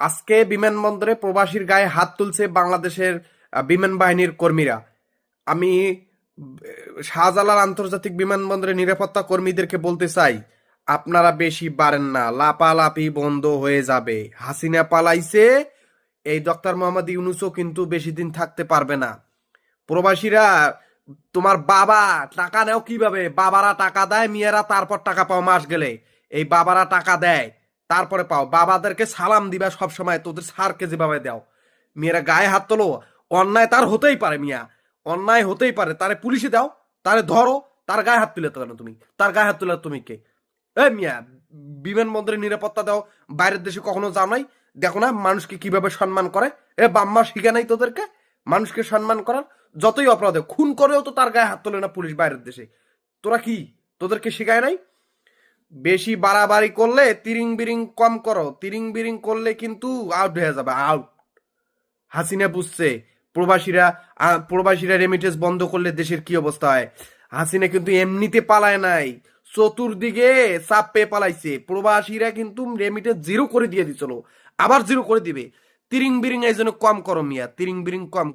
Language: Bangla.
আজকে বিমানবন্দরে প্রবাসীর গায়ে হাত তুলছে বাংলাদেশের বিমান বাহিনীর কর্মীরা। আমি শাহজালাল আন্তর্জাতিক বিমানবন্দরে নিরাপত্তা কর্মীদেরকে বলতে চাই, আপনারা বেশি বাড়েন না, লাপালাপি বন্ধ হয়ে যাবে। হাসিনা পালাইছে, এই ডক্টর মোহাম্মদ ইউনুসও কিন্তু বেশি দিন থাকতে পারবে না। প্রবাসীরা, তোমার বাবা টাকা নেও কীভাবে? বাবারা টাকা দেয়, মেয়েরা তারপর টাকা পাও মাস গেলে। এই বাবারা টাকা দেয়। তারপরে পাও, বাবাদেরকে সালাম দিবা সব সময় তোদের সারকে যেভাবে দাও। মেয়েরা গায়ে হাত তোলো, অন্যায় তার হতেই পারে মিয়া, অন্যায় হতেই পারে। তারে পুলিশে দাও, তারে ধরো, তার গায়ে হাত তুলে কেন তুমি, তার গায়ে হাত তুলে তুমি কে। এ মিয়া বিমানবন্দরে নিরাপত্তা দাও, বাইরের দেশে কখনো যাও নাই, দেখো না মানুষকে কীভাবে সম্মান করে। এ বাম্মা শিখে নাই তোদেরকে, মানুষকে সম্মান করার যতই অপরাধ খুন করেও তো তার গায়ে হাত তোলে না পুলিশ বাইরের দেশে। তোরা কি, তোদেরকে শিখায় নাই? বেশি বাড়াবাড়ি করলে তিরিং বিরিং কম করো। তিরিং বিরিং করলে কিন্তু আউট হয়ে যাবে আউট হাসিনা বুঝছে, প্রবাসীরা প্রবাসীরা রেমিটেন্স বন্ধ করলে দেশের কি অবস্থা হয়? হাসিনা কিন্তু এমনিতে পালায় নাই। চতুর্দিকে চাপ পেয়ে পালাইছে। প্রবাসীরা কিন্তু রেমিটেন্স জিরো করে দিয়ে দিছিল। আবার জিরো করে দিবে। তিরিং বিরিং এই জন্য কম করো মিয়া তিরিং বিরিং কম